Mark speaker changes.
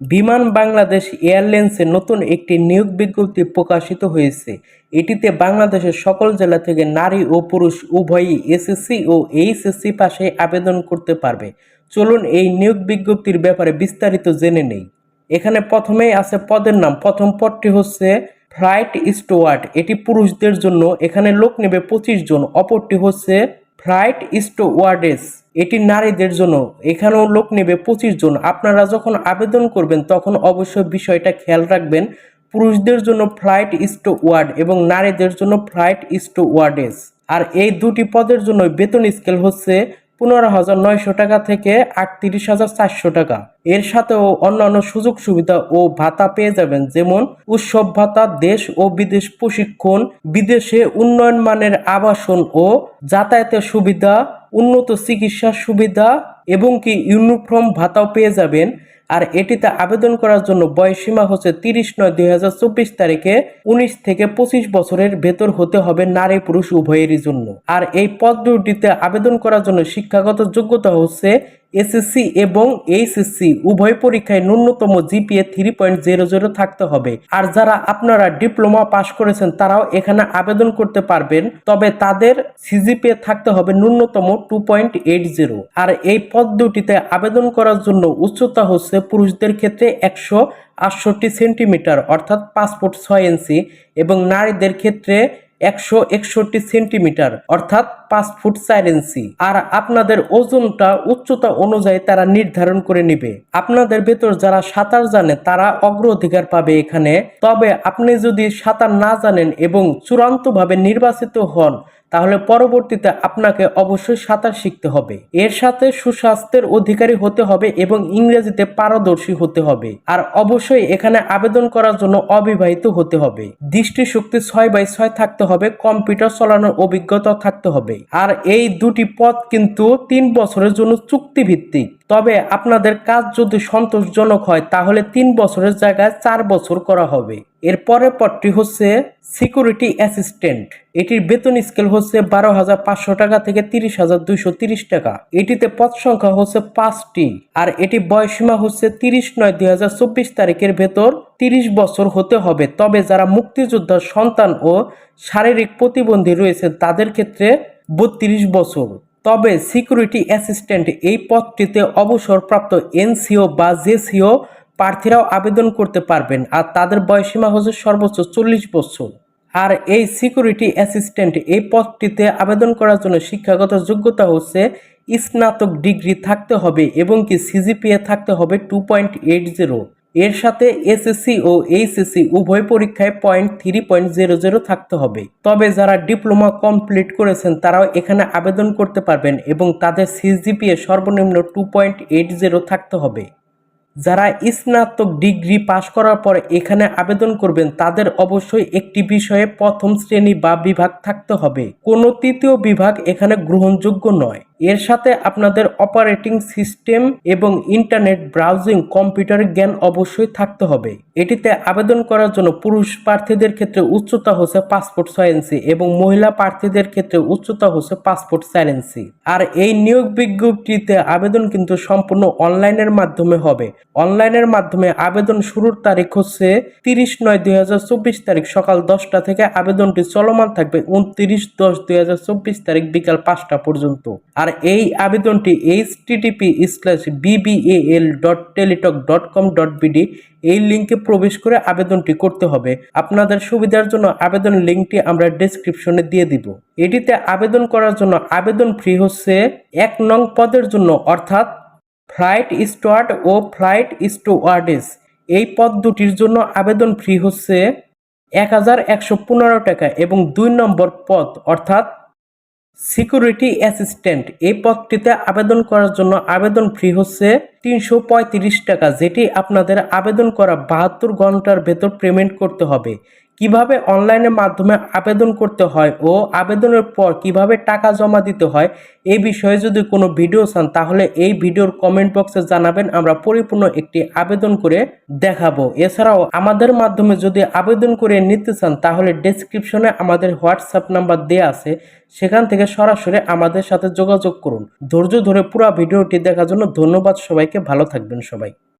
Speaker 1: বিমান বাংলাদেশ এয়ারলাইন্সে নতুন একটি নিয়োগ বিজ্ঞপ্তি প্রকাশিত হয়েছে। এটিতে বাংলাদেশের সকল জেলা থেকে নারী ও পুরুষ উভয়ই এসএসসি ও এইচএসসি পাশে আবেদন করতে পারবে। চলুন এই নিয়োগ বিজ্ঞপ্তির ব্যাপারে বিস্তারিত জেনে নেই। এখানে প্রথমেই আছে পদের নাম। প্রথম পদটি হচ্ছে ফ্লাইট স্টুয়ার্ড। এটি পুরুষদের জন্য। এখানে লোক নেবে পঁচিশ জন। অপরটি হচ্ছে ফ্লাইট স্টুয়ার্ডেস এটি নারীদের জন্য। এখানেও লোক নেবে পঁচিশ জন। আপনারা যখন আবেদন করবেন, তখন অবশ্যই বিষয়টা খেয়াল রাখবেন। পুরুষদের জন্য ফ্লাইট স্টুয়ার্ড এবং নারীদের জন্য ফ্লাইট স্টুয়ার্ডেস আর এই দুটি পদের জন্য বেতন স্কেল হচ্ছে পনেরো হাজার নয়শো টাকা থেকে আটত্রিশ হাজার চারশো টাকা। এর সাথেও অন্যান্য সুযোগ সুবিধা ও ভাতা পেয়ে যাবেন, যেমন উৎসব ভাতা, দেশ ও বিদেশ প্রশিক্ষণ, বিদেশে উন্নয়ন মানের আবাসন ও যাতায়াতের সুবিধা উন্নত চিকিৎসার সুবিধা এবং কি ইউনিফর্ম ভাতাও পেয়ে যাবেন। আর এটিতে আবেদন করার জন্য বয়সীমা হচ্ছে তিরিশ নয় দুই হাজার চব্বিশ তারিখে উনিশ থেকে পঁচিশ বছরের ভেতর হতে হবে নারী পুরুষ উভয়েরই জন্য। আর এই পদ দুটিতে আবেদন করার জন্য শিক্ষাগত যোগ্যতা হচ্ছে এসএসসি এবং এইচএসসি উভয় পরীক্ষায় ন্যূনতম GPA three point zero zero থাকতে হবে। আর যারা আপনারা ডিপ্লোমা পাশ করেছেন, তারাও এখানে আবেদন করতে পারবেন, তবে তাদের সিজিপিএ থাকতে হবে ন্যূনতম টু পয়েন্ট এইট জিরো। আর এই পদ দুটিতে আবেদন করার জন্য উচ্চতা হচ্ছে পুরুষদের ক্ষেত্রে একশো আটষট্টি সেন্টিমিটার, অর্থাৎ পাসপোর্ট ছয় ইঞ্চি, এবং নারীদের ক্ষেত্রে একশো একষট্টি সেন্টিমিটার, অর্থাৎ পাঁচ ফুট চার ইঞ্চি। আর আপনাদের ওজনটা উচ্চতা অনুযায়ী তারা নির্ধারণ করে নিবে। আপনাদের ভেতর যারা সাঁতার জানে, তারা অগ্রাধিকার পাবে এখানে। তবে আপনি যদি সাঁতার না জানেন এবং চূড়ান্তভাবে নির্বাচিত হন তাহলে পরবর্তীতে আপনাকে অবশ্যই সাঁতার শিখতে হবে। এর সাথে সুস্বাস্থ্যের অধিকারী হতে হবে এবং ইংরেজিতে পারদর্শী হতে হবে। আর অবশ্যই এখানে আবেদন করার জন্য অবিবাহিত হতে হবে। দৃষ্টিশক্তি ছয় বাই ছয় থাকতে হবে, কম্পিউটার চালানোর অভিজ্ঞতা থাকতে হবে। আর এই দুটি পদ কিন্তু তিন বছরের জন্য চুক্তিভিত্তিক। তবে আপনাদের কাজ যদি সন্তোষজনক হয়, তাহলে তিন বছরের জায়গায় চার বছর করা হবে। এর পরের পদটি হচ্ছে সিকিউরিটি অ্যাসিস্ট্যান্ট এটির বেতন স্কেল হচ্ছে বারো হাজার পাঁচশো টাকা থেকে তিরিশ হাজার দুইশো তিরিশ টাকা। এটিতে পদ সংখ্যা হচ্ছে পাঁচটি। আর এটি বয়সীমা হচ্ছে তিরিশ নয় দুই হাজার চব্বিশ তারিখের ভেতর তিরিশ বছর হতে হবে। তবে যারা মুক্তিযোদ্ধার সন্তান ও শারীরিক প্রতিবন্ধী রয়েছে তাদের ক্ষেত্রে বত্রিশ বছর। তবে সিকিউরিটি অ্যাসিস্ট্যান্ট এই পদটিতে অবসরপ্রাপ্ত এনসিও বা জেসিও প্রার্থীরাও আবেদন করতে পারবেন আর তাদের বয়সীমা হচ্ছে সর্বোচ্চ চল্লিশ বছর। আর এই সিকিউরিটি অ্যাসিস্ট্যান্ট এই পদটিতে আবেদন করার জন্য শিক্ষাগত যোগ্যতা হচ্ছে স্নাতক ডিগ্রি থাকতে হবে এবং কি সিজিপিএ থাকতে হবে টু পয়েন্ট এইট জিরো। এর সাথে এসএসসি ও এইচএসসি উভয় পরীক্ষায় point three point zero zero থাকতে হবে। তবে যারা ডিপ্লোমা কমপ্লিট করেছেন তারাও এখানে আবেদন করতে পারবেন এবং তাদের সিজিপিএ সর্বনিম্ন টু পয়েন্ট এইট জিরো থাকতে হবে। যারা স্নাতক ডিগ্রি পাশ করার পর এখানে আবেদন করবেন, তাদের অবশ্যই একটি বিষয়ে প্রথম শ্রেণি বা বিভাগ থাকতে হবে। কোনো তৃতীয় বিভাগ এখানে গ্রহণযোগ্য নয়। এর সাথে আপনাদের অপারেটিং সিস্টেম এবং ইন্টারনেট ব্রাউজিং কম্পিউটার জ্ঞান অবশ্যই থাকতে হবে। এটিতে আবেদন করার জন্য পুরুষ প্রার্থীদের ক্ষেত্রে উচ্চতা হচ্ছে পাসপোর্ট ছয় এবং মহিলা প্রার্থীদের ক্ষেত্রে উচ্চতা হচ্ছে পাসপোর্ট ইঞ্চি। আর এই নিয়োগ বিজ্ঞপ্তিতে আবেদন কিন্তু সম্পূর্ণ অনলাইনের মাধ্যমে হবে। অনলাইনের মাধ্যমে আবেদন শুরুর তারিখ হচ্ছে তিরিশ নয় দুই তারিখ সকাল দশটা থেকে আবেদনটি চলমান থাকবে উনত্রিশ দশ দুই তারিখ বিকাল পাঁচটা পর্যন্ত। আর এই আবেদনটি HTTP slash BBL dot Teletalk dot com dot BD এই লিঙ্কে প্রবেশ করে আবেদনটি করতে হবে। আপনাদের সুবিধার জন্য আবেদন লিঙ্কটি আমরা ডেসক্রিপশনে দিয়ে দিব। এটিতে আবেদন করার জন্য আবেদন ফ্রি হচ্ছে এক নং পদের জন্য, অর্থাৎ ফ্লাইট স্টুয়ার্ড ও ফ্লাইট স্টুয়ার্ডেস এই পদ দুটির জন্য আবেদন ফ্রি হচ্ছে এক হাজার একশো পনেরো টাকা এবং দুই নম্বর পদ, অর্থাৎ সিকিউরিটি অ্যাসিস্ট্যান্ট এই পদটিতে আবেদন করার জন্য আবেদন ফি হচ্ছে তিনশো পঁয়ত্রিশ টাকা, যেটি আপনাদের আবেদন করা বাহাত্তর ঘণ্টার ভেতর পেমেন্ট করতে হবে। কীভাবে অনলাইনের মাধ্যমে আবেদন করতে হয় ও আবেদনের পর কীভাবে টাকা জমা দিতে হয় এই বিষয়ে যদি কোনো ভিডিও চান তাহলে এই ভিডিওর কমেন্ট বক্সে জানাবেন, আমরা পরিপূর্ণ একটি আবেদন করে দেখাবো। এছাড়াও আমাদের মাধ্যমে যদি আবেদন করে নিতে চান তাহলে ডেসক্রিপশনে আমাদের হোয়াটসঅ্যাপ নাম্বার দেওয়া আছে, সেখান থেকে সরাসরি আমাদের সাথে যোগাযোগ করুন। ধৈর্য ধরে পুরো ভিডিওটি দেখার জন্য ধন্যবাদ সবাইকে, ভালো থাকবেন সবাই।